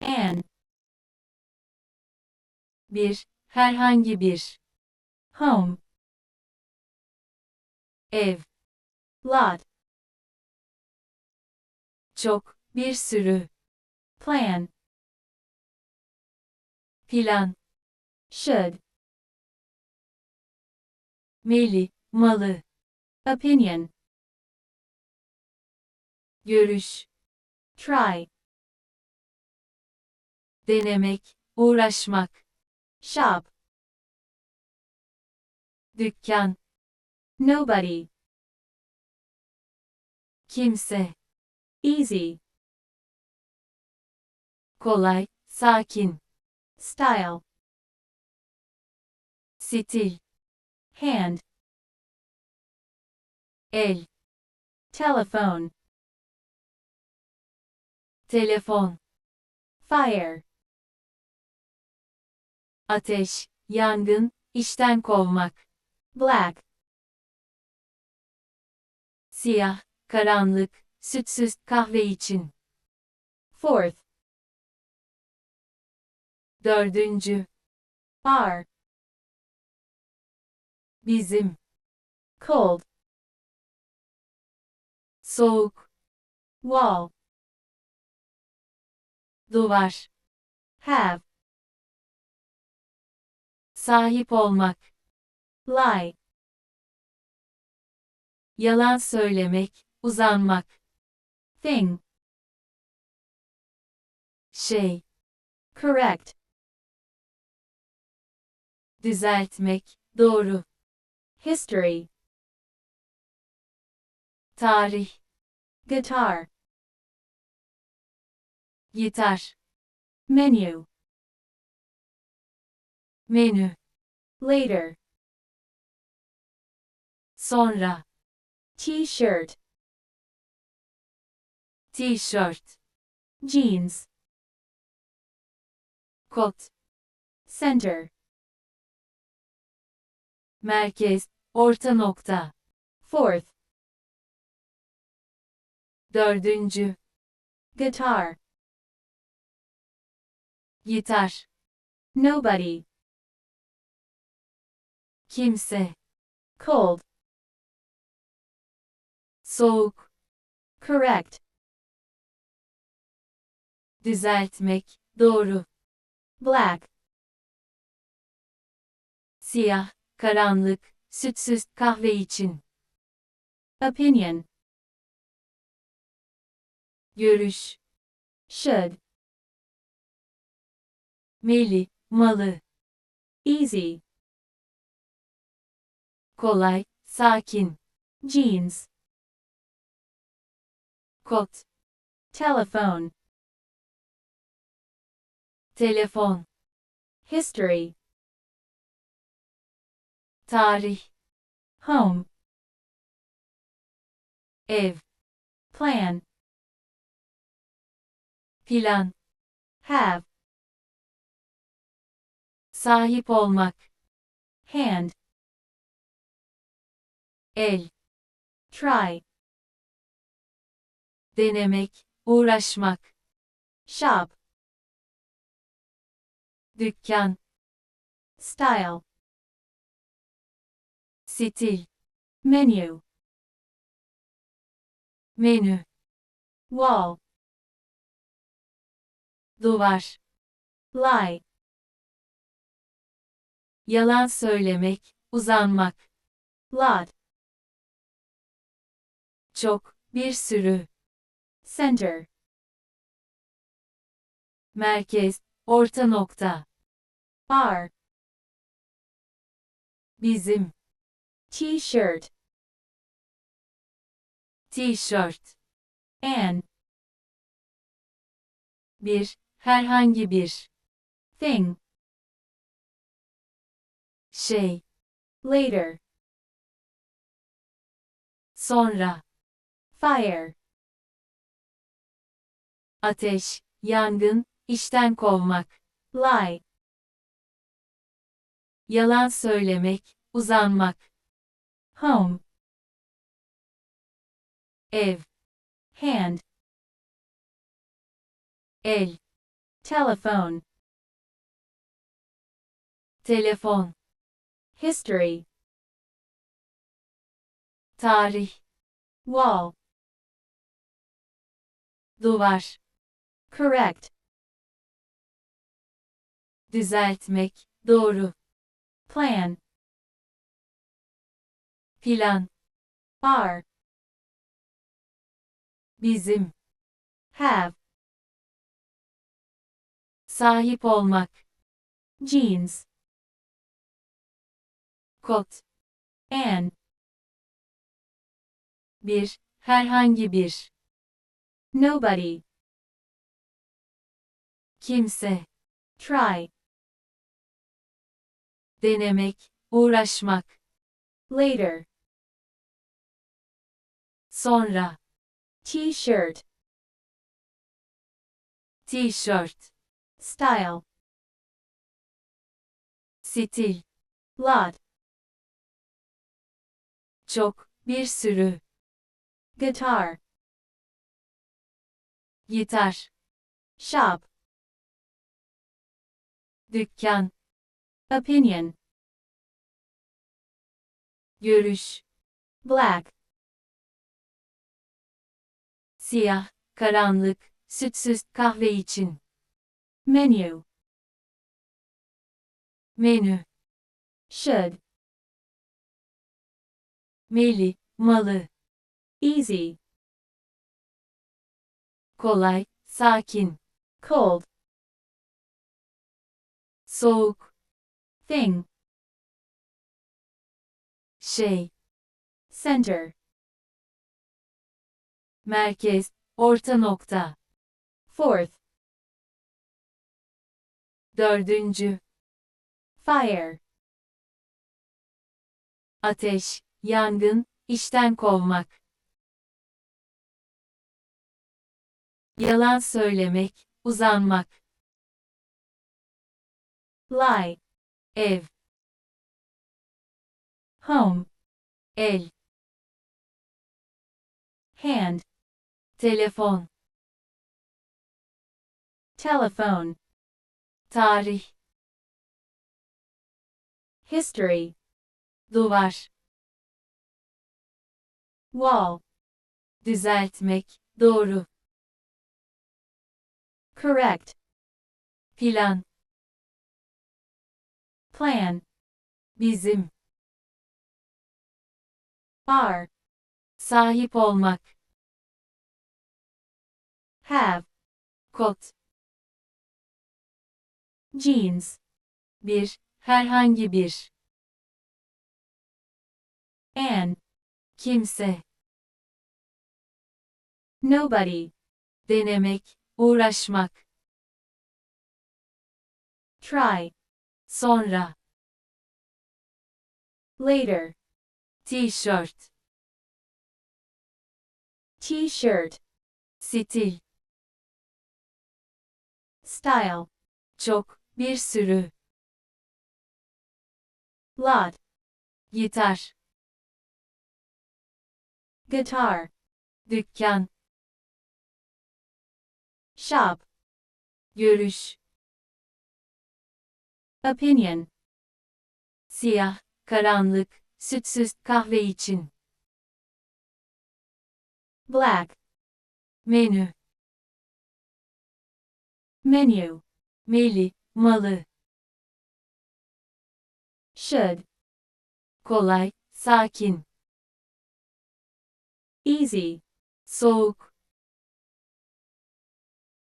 An. Bir, herhangi bir. Home. Ev. Lot. Çok, bir sürü. Plan. Plan. Should. Meli, malı. Opinion. Görüş. Try. Denemek, uğraşmak. Shop. Dükkan. Nobody. Kimse. Easy. Kolay, sakin. Style. Stil. Hand. El. Telephone. Telefon. Fire. Ateş, yangın, işten kovmak. Black. Siyah, karanlık, sütsüz, kahve için. Fourth. Dördüncü. Our. Bizim. Cold. Soğuk. Wall. Duvar. Have. Sahip olmak. Lie. Yalan söylemek, uzanmak. Thing. Şey. Correct. Düzeltmek, doğru. History. Tarih. Guitar. Gitar. Menu. Menü. Later. Sonra. T-shirt. T-shirt. Jeans. Kot. Center. Merkez, orta nokta. Fourth. Dördüncü. Guitar. Gitar. Nobody. Kimse. Cold. Soğuk. Correct. Düzeltmek, doğru. Black. Siyah, karanlık, sütsüz, kahve için. Opinion. Görüş. Should. Meli, malı. Easy. Kolay, sakin. Jeans. Kot. Telephone. Telefon. History. Tarih. Home. Ev. Plan. Plan. Have. Sahip olmak. Hand. El. Try. Denemek, uğraşmak. Shop. Dükkan. Style. Stil. Menu. Menü. Wall. Duvar. Lie. Yalan söylemek, uzanmak. Lot. Çok, bir sürü. Center. Merkez, orta nokta. Our. Bizim. T-shirt. T-shirt. An. Bir, herhangi bir. Thing. Şey. Later. Sonra. Fire. Ateş, yangın, işten kovmak. Lie. Yalan söylemek, uzanmak. Home. Ev. Hand. El. telephone, telefon, history, tarih, wall, duvar, correct, düzeltmek, doğru, plan, plan, are, bizim, have, sahip olmak, jeans, kot, an, bir, herhangi bir, nobody, kimse, try, denemek, uğraşmak, later, sonra, t-shirt, t-shirt, style, stil, lot, çok, bir sürü, guitar, gitar, shop, dükkan, opinion, görüş, black, siyah, karanlık, sütsüz, kahve için, menu, menü, should, meli, malı, easy, kolay, sakin, cold, soğuk, thing, şey, center, merkez, orta nokta, fourth, dördüncü, fire, ateş, yangın, işten kovmak, yalan söylemek, uzanmak, lie, ev, home, el, hand, telefon, telephone, tarih, history, duvar, wall, düzeltmek, doğru, correct, plan, plan, bizim, are, sahip olmak, have, kot, jeans, bir, herhangi bir, an, kimse, nobody, denemek, uğraşmak, try, sonra, later, t-shirt, t-shirt, stil, style, çok, bir sürü, lot, gitar, guitar, dükkan, shop, görüş, opinion, siyah, karanlık, sütsüz, kahve için, black, menü, menu, meli, malı, should, kolay, sakin, easy, soğuk,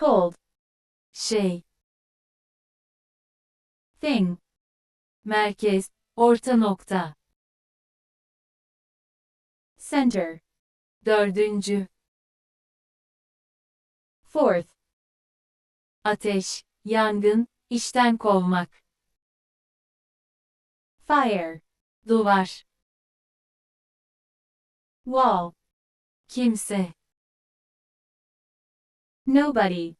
cold, şey, thing, merkez, orta nokta, center, dördüncü, fourth, ateş, yangın, işten kovmak, fire, duvar, wall, kimse, nobody,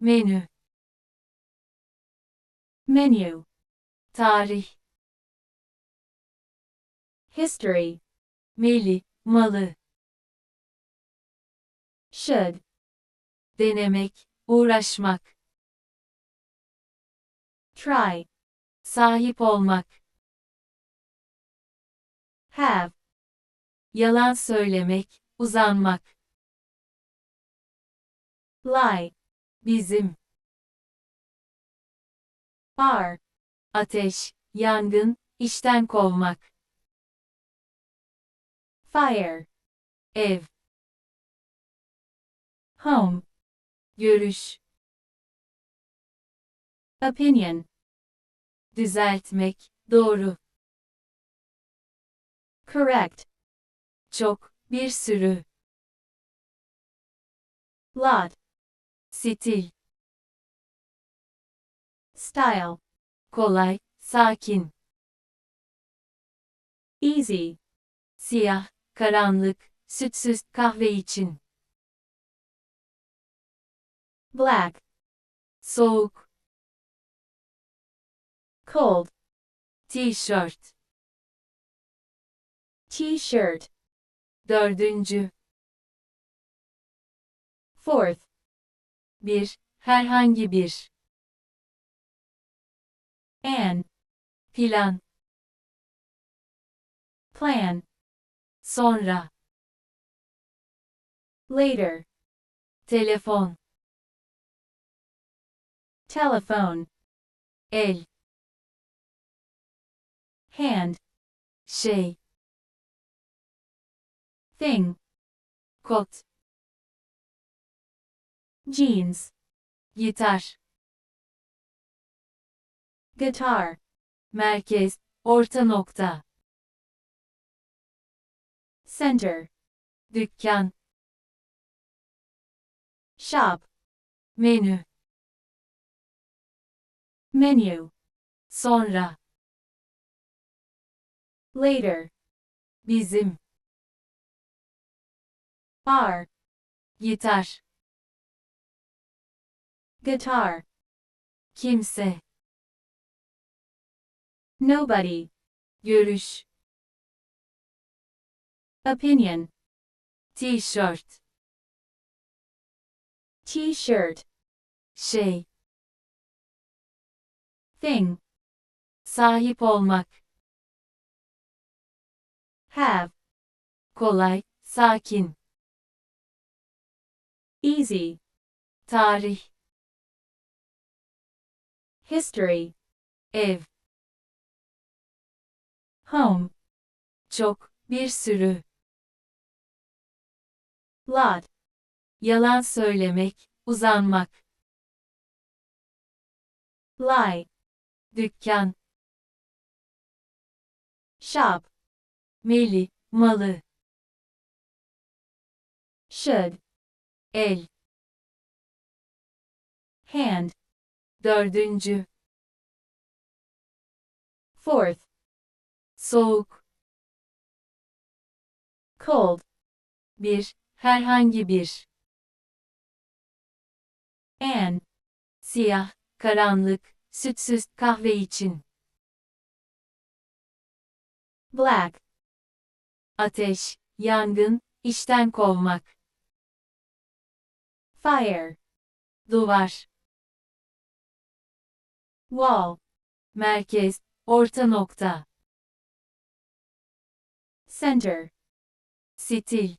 menü, menu, tarih, history, meli, malı, should, denemek, uğraşmak, Try. Sahip olmak. Have. Yalan söylemek, uzanmak. Lie. Bizim. Are. Ateş, yangın, işten kovmak. Fire. Ev. Home. Görüş. Opinion. Düzeltmek, doğru. Correct. Çok, bir sürü. Lot. Stil. Style. Kolay, sakin. Easy. Siyah, karanlık, sütsüz kahve için. Black. Soğuk. Cold. T-shirt. T-shirt. Dördüncü. Fourth. Bir, herhangi bir. An. Plan. Plan. Sonra. Later. Telefon. Telephone. El. Hand. Şey. Thing. Kot. Jeans. Gitar. Guitar. Merkez, orta nokta. Center. Dükkan. Shop. Menü. Menu. Sonra. Later. Bizim. Bar. Gitar. Guitar. Kimse. Nobody. Görüş. Opinion. T-shirt. T-shirt. Şey. Thing. Sahip olmak. Have. Kolay, sakin. Easy. Tarih. History. Ev. Home. Çok, bir sürü. Lot. Yalan söylemek, uzanmak. Lie. Dükkan. Shop. Meli, malı. Should. El. Hand. Dördüncü. Fourth. Soğuk. Cold. Bir, herhangi bir. An. Siyah, karanlık, sütsüz kahve için. Black. Ateş, yangın, işten kovmak. Fire. Duvar. Wall. Merkez, orta nokta. Center. Stil.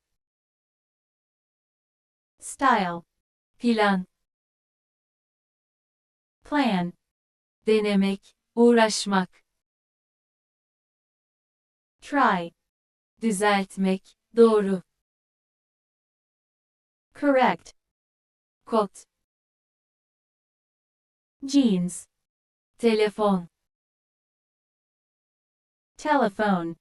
Style. Plan. Plan. Denemek, uğraşmak. Try. Düzeltmek, doğru. Correct. Kot. Jeans. Telefon. Telephone.